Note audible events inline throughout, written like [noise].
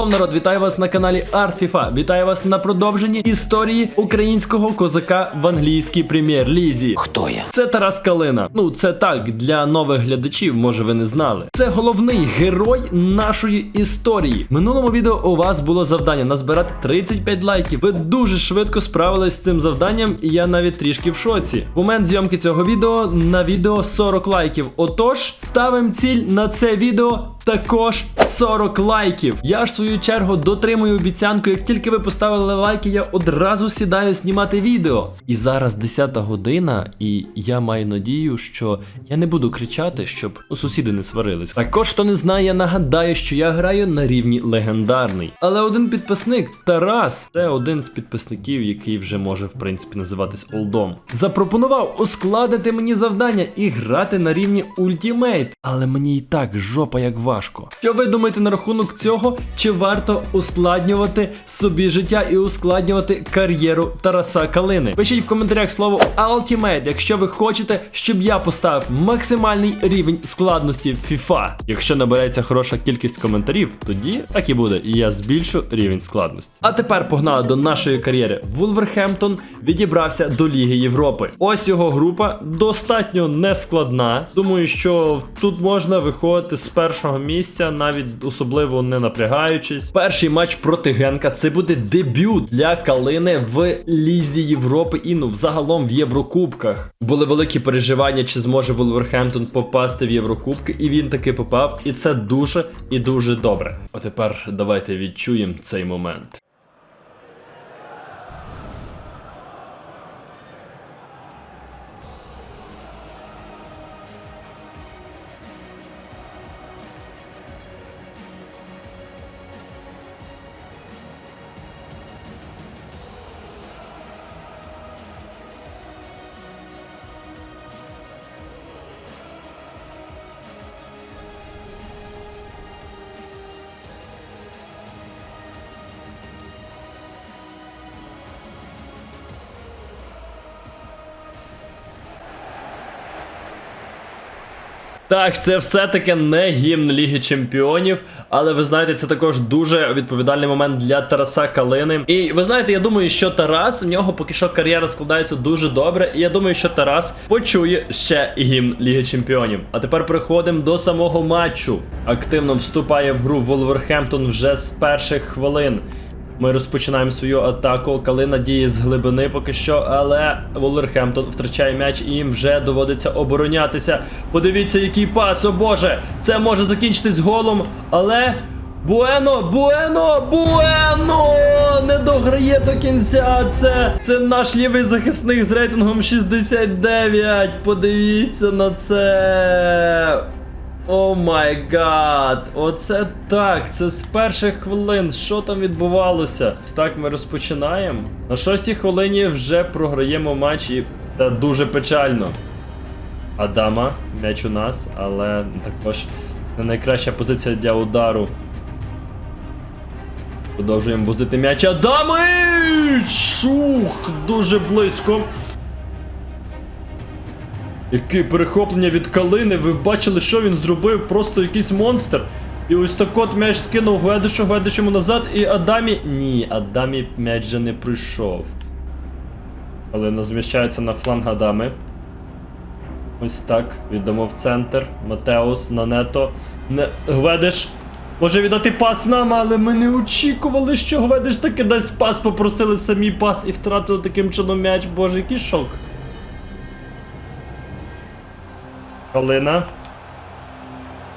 Шалом, народ, вітаю вас на каналі Art FIFA. Вітаю вас на продовженні історії українського козака в англійській прем'єр-лізі. Хто я? Це Тарас Калина. Ну, це так для нових глядачів, може ви не знали. Це головний герой нашої історії. В минулому відео у вас було завдання назбирати 35 лайків. Ви дуже швидко справились з цим завданням, і я навіть трішки в шоці. В момент зйомки цього відео на відео 40 лайків. Отож, ставимо ціль на це відео також 40 лайків. Я ж в свою чергу дотримую обіцянку. Як тільки ви поставили лайки, я одразу сідаю знімати відео. І зараз 10 година, і я маю надію, що я не буду кричати, щоб ну, сусіди не сварились. Також хто не знає, я нагадаю, що я граю на рівні легендарний. Але один підписник, Тарас, це один з підписників, який вже може в принципі називатись олдом. Запропонував ускладити мені завдання і грати на рівні ультімейт. Але мені і так жопа як важко. Що ви думаєте на рахунок цього? Чи варто ускладнювати собі життя і ускладнювати кар'єру Тараса Калини? Пишіть в коментарях слово Ultimate, якщо ви хочете, щоб я поставив максимальний рівень складності FIFA. Якщо набереться хороша кількість коментарів, тоді так і буде, і я збільшу рівень складності. А тепер погнали до нашої кар'єри. Вулверхемптон відібрався до Ліги Європи. Ось його група достатньо нескладна. Думаю, що тут можна виходити з першого місця, навіть особливо не напрягаючись. Перший матч проти Генка це буде дебют для Калини в Лізі Європи і ну взагалом в Єврокубках. Були великі переживання, чи зможе Вулверхемптон попасти в Єврокубки, і він таки попав. І це дуже і дуже добре. А тепер давайте відчуємо цей момент. Так, це все-таки не гімн Ліги Чемпіонів, але ви знаєте, це також дуже відповідальний момент для Тараса Калини. І ви знаєте, я думаю, що Тарас в нього поки що кар'єра складається дуже добре. І я думаю, що Тарас почує ще гімн Ліги Чемпіонів. А тепер переходимо до самого матчу. Активно вступає в гру Волверхемптон вже з перших хвилин. Ми розпочинаємо свою атаку. Калина діє з глибини поки що, але Волверхемптон втрачає м'яч і їм вже доводиться оборонятися. Подивіться, який пас, о боже! Це може закінчитись голом, але. Буено, Буено, Буено! Не дограє до кінця. Це це наш лівий захисник з рейтингом 69. Подивіться на це. О май гад, оце так, це з перших хвилин. Що там відбувалося? Так ми розпочинаємо. На шостій хвилині вже програємо матч, і це дуже печально. Адама, м'яч у нас, але також не найкраща позиція для удару. Продовжуємо бузити м'яч. Адами! Шух! Дуже близько. Яке перехоплення від калини, ви бачили, що він зробив? Просто якийсь монстр. І ось так от м'яч скинув Гведишу, Гведиш йому назад, і Адамі. Ні, Адамі м'яч же не прийшов. Калина зміщається на фланг Адами. Ось так. Віддамо в центр. Матеус, Нането. Не... Гведиш. Може віддати пас нам, але ми не очікували, що Гведиш таки дасть пас, попросили самі пас і втратили таким чином м'яч. Боже, який шок. Калина.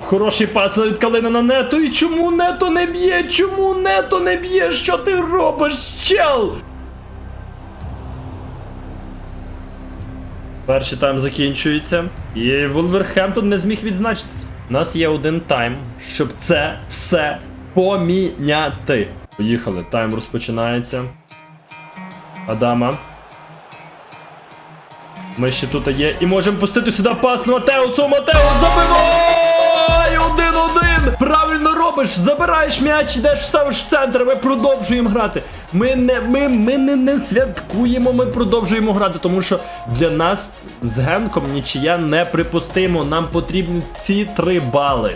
Хороший пас від Калина на нето. І чому нето не б'є? Чому нето не б'є? Що ти робиш, чел? Перший тайм закінчується. І Вулверхемптон не зміг відзначитися. У нас є один тайм, щоб це все поміняти. Поїхали, тайм розпочинається. Адама. Ми ще тут є і можемо пустити сюди пас Матеусу. Матеус забивай! Один-один! Правильно робиш! Забираєш м'яч, йдеш ставиш в центр. Ми продовжуємо грати. Ми не ми, ми не, не святкуємо, ми продовжуємо грати, тому що для нас з Генком нічия неприпустимо. Нам потрібні ці три бали.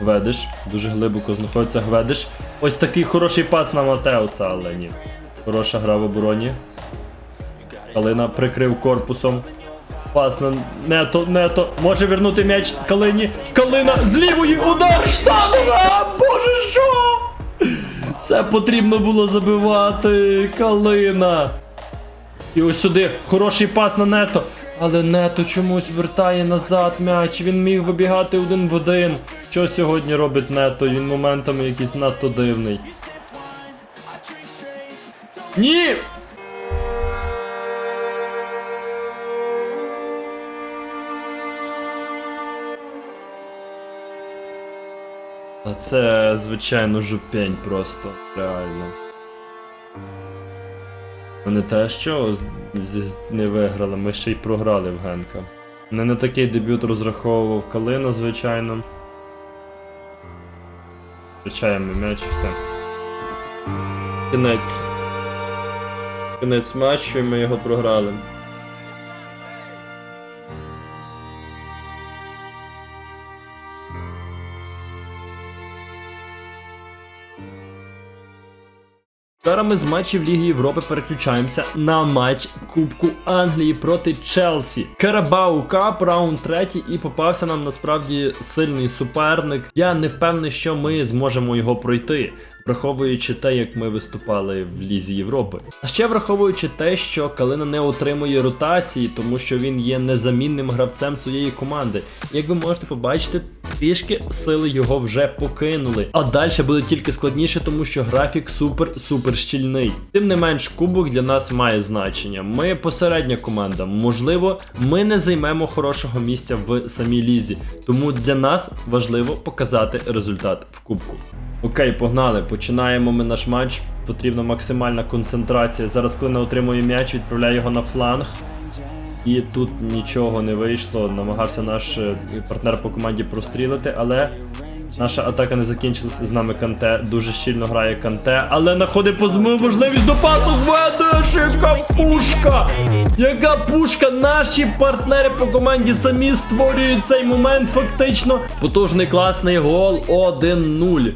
Гведиш. Дуже глибоко знаходиться Гведиш. Ось такий хороший пас на Матеуса, але ні. Хороша гра в обороні. Калина прикрив корпусом. Пас на нето, нето. Може вернути м'яч Калині. Калина з лівої удар штангова! Боже що? Це потрібно було забивати. Калина. І ось сюди хороший пас на нето. Але нето чомусь вертає назад м'яч. Він міг вибігати один в один. Що сьогодні робить нето? Він моментами якийсь надто дивний. Ні! А це, звичайно, жупень просто. Реально. Ми не те, що не виграли, ми ще й програли в Генка. Не на такий дебют розраховував Калина, звичайно. Втрачаємо м'яч і все. Кінець. Кінець матчу, і ми його програли. Зараз ми з матчів Ліги Європи переключаємося на матч Кубку Англії проти Челсі. Карабау Кап, раунд третій, і попався нам насправді сильний суперник. Я не впевнений, що ми зможемо його пройти. Враховуючи те, як ми виступали в Лізі Європи. А ще враховуючи те, що Калина не отримує ротації, тому що він є незамінним гравцем своєї команди. Як ви можете побачити, трішки сили його вже покинули. А далі буде тільки складніше, тому що графік супер-супер щільний. Тим не менш, кубок для нас має значення. Ми посередня команда. Можливо, ми не займемо хорошого місця в самій лізі. Тому для нас важливо показати результат в кубку. Окей, погнали. Починаємо ми наш матч. Потрібна максимальна концентрація. Зараз Клина отримує м'яч, відправляє його на фланг. І тут нічого не вийшло. Намагався наш е, партнер по команді прострілити, але наша атака не закінчилася. З нами Канте. Дуже щільно грає Канте, але знаходить позмив можливість до пасу. Ведеш, яка пушка! Яка пушка! Наші партнери по команді самі створюють цей момент фактично. Потужний класний гол 1-0.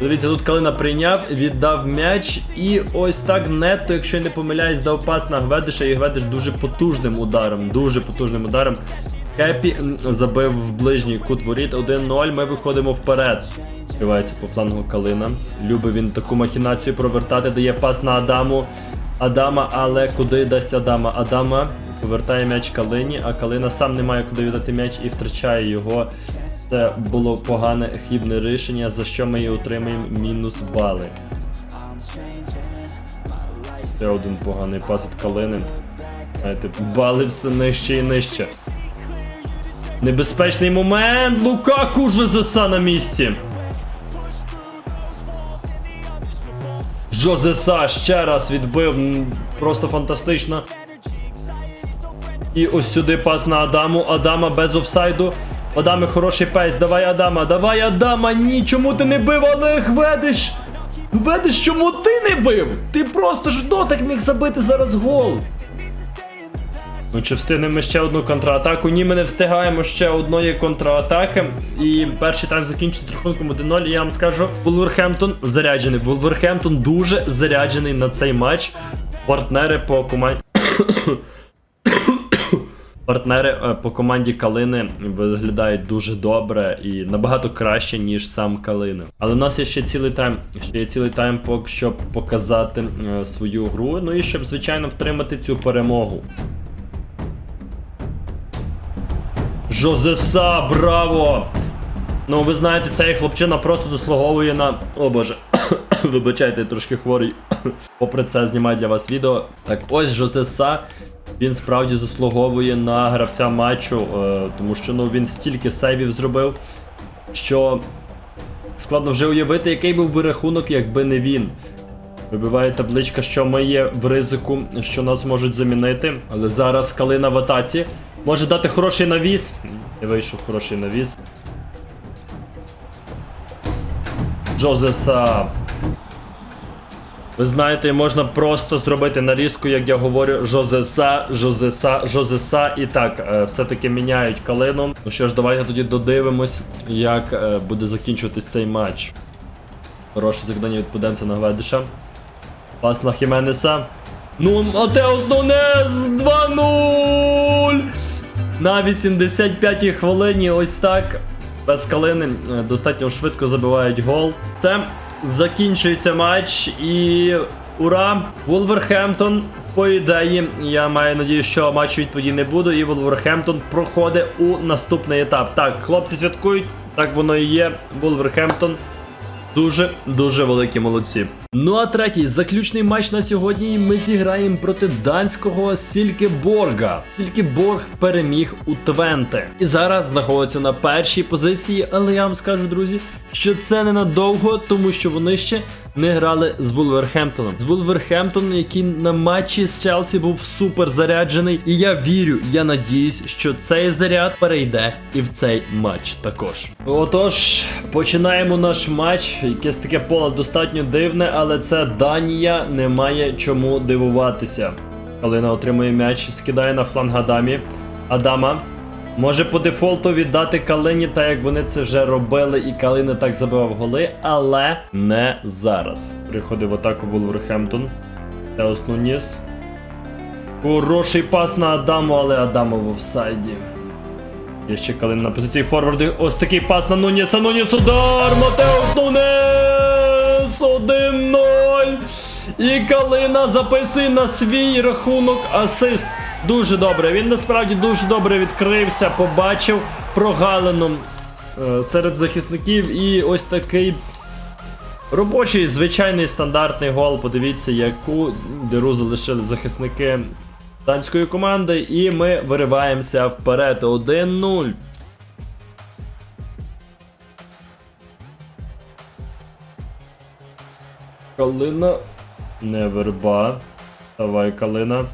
Дивіться, тут Калина прийняв, віддав м'яч, і ось так нетто, якщо я не помиляюсь, дав пас на Гведиша, і Гведиш дуже потужним ударом, дуже потужним ударом. Кепі забив в ближній кут воріт 1-0, ми виходимо вперед. Співається по флангу Калина. Любить він таку махінацію провертати, дає пас на Адаму. Адама, але куди дасть Адама? Адама повертає м'яч Калині, а Калина сам не має куди віддати м'яч і втрачає його. Це було погане хибне рішення, за що ми і отримаємо мінус бали. Ще один поганий пас від Калини. Знаєте, бали все нижче і нижче. Небезпечний момент! Лукаку Жозеса на місці. Жозеса ще раз відбив. Просто фантастично. І ось сюди пас на Адаму. Адама без офсайду. Адаме хороший пейс. Давай Адама, давай Адама. Ні, чому ти не бив, але ведеш. Ведеш, чому ти не бив? Ти просто ж дотик міг забити зараз гол. Ну чи встигнемо ще одну контратаку? Ні, ми не встигаємо ще одної контратаки. І перший тайм закінчиться з рахунком 1-0. І я вам скажу, Вулверхемптон заряджений. Вулверхемптон дуже заряджений на цей матч. Партнери по команді. Партнери е, по команді Калини виглядають дуже добре і набагато краще, ніж сам Калина. Але в нас є ще цілий тайм, ще є цілий тайм, щоб показати е, свою гру. Ну і щоб, звичайно, втримати цю перемогу. Жозеса, браво! Ну, ви знаєте, цей хлопчина просто заслуговує на. О боже. [coughs] Вибачайте, трошки хворий. [coughs] Попри це знімаю для вас відео. Так ось Жозеса. Він справді заслуговує на гравця матчу, е, тому що ну, він стільки сейвів зробив, що складно вже уявити, який був би рахунок, якби не він. Вибиває табличка, що ми є в ризику, що нас можуть замінити. Але зараз Калина в атаці. Може дати хороший навіс. Не вийшов хороший навіс. Джозеса. Ви знаєте, можна просто зробити нарізку, як я говорю, Жозеса, Жозеса, Жозеса. І так, е, все-таки міняють калину. Ну що ж, давайте тоді додивимось, як е, буде закінчуватись цей матч. Хороше закидання від Пуденця на Гведиша. Пас на Хіменеса. Ну, Матеус Нунес 2-0! На 85-й хвилині ось так. Без калини е, достатньо швидко забивають гол. Це закінчується матч і. Ура! Вулверхемптон, по ідеї, я маю надію, що матчу відповіді не буде, і Вулверхемптон проходить у наступний етап. Так, хлопці святкують, так воно і є. Вулверхемптон Дуже дуже великі молодці. Ну а третій заключний матч на сьогодні. Ми зіграємо проти данського Сількеборга. Сількеборг переміг у Твенте. І зараз знаходиться на першій позиції, але я вам скажу, друзі, що це ненадовго, тому що вони ще не грали з Вулверхемптоном. З Вулверхемптоном, який на матчі з Челсі був супер заряджений. І я вірю, я надіюсь, що цей заряд перейде і в цей матч також. Отож, починаємо наш матч. Якесь таке поле достатньо дивне, але це Данія, немає чому дивуватися. Калина отримує м'яч, скидає на фланг Адамі. Адама. Може по дефолту віддати Калині, так як вони це вже робили, і Калина так забивав голи, але не зараз. Приходив атаку Вулверхемптон. Теос Нуніс. Хороший пас на Адаму, але Адаму в офсайді. Є ще Калин на позиції форварду. Ось такий пас на Нуніса. Нуніс удар! Матеус Нунес! 1-0! І Калина записує на свій рахунок асист. Дуже добре. Він насправді дуже добре відкрився, побачив прогалину е, серед захисників. І ось такий робочий, звичайний стандартний гол. Подивіться, яку діру залишили захисники данської команди. І ми вириваємося вперед. 1-0. Калина. Не верба. Давай, Калина.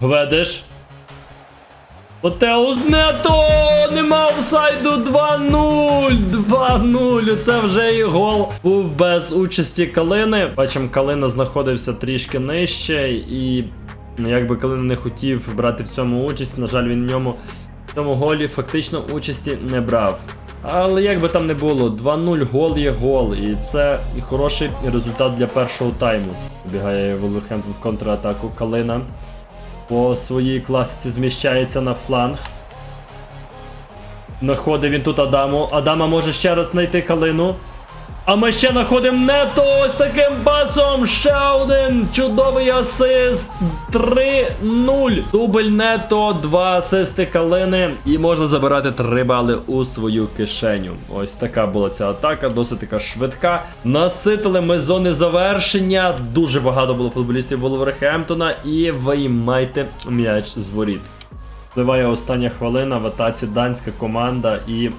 Гведеш. Отеус нето! Нема офсайду 2-0! 2-0! Це вже і гол був без участі Калини. Бачимо, Калина знаходився трішки нижче, і ну, якби Калина не хотів брати в цьому участь, на жаль, він в ньому в цьому голі фактично участі не брав. Але як би там не було, 2-0 гол є гол, і це хороший результат для першого тайму. Бігає Вулверхемптон в контратаку Калина. По своїй класиці зміщається на фланг. Находить він тут Адаму. Адама може ще раз знайти калину. А ми ще знаходимо нето ось таким пасом. Ще один чудовий асист. 3-0. Дубль нето, два асисти калини. І можна забирати 3 бали у свою кишеню. Ось така була ця атака, досить така швидка. Наситили ми зони завершення. Дуже багато було футболістів Волверхемптона. І виймайте м'яч з воріт. Впливає остання хвилина в атаці данська команда і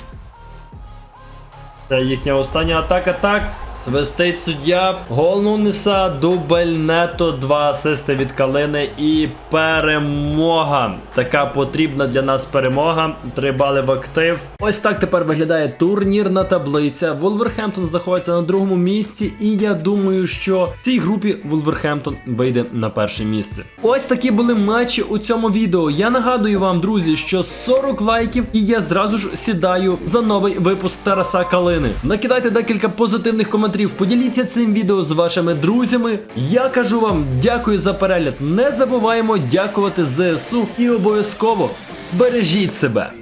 їхня остання атака. Так. Свистить суддя. Гол Нуниса, дубль нето, два асисти від Калини і перемога. Така потрібна для нас перемога. Три бали в актив. Ось так тепер виглядає турнірна таблиця. Вулверхемптон знаходиться на другому місці, і я думаю, що в цій групі Вулверхемптон вийде на перше місце. Ось такі були матчі у цьому відео. Я нагадую вам, друзі, що 40 лайків, і я зразу ж сідаю за новий випуск Тараса Калини. Накидайте декілька позитивних коментарів. Поділіться цим відео з вашими друзями. Я кажу вам дякую за перегляд. Не забуваємо дякувати ЗСУ і обов'язково бережіть себе.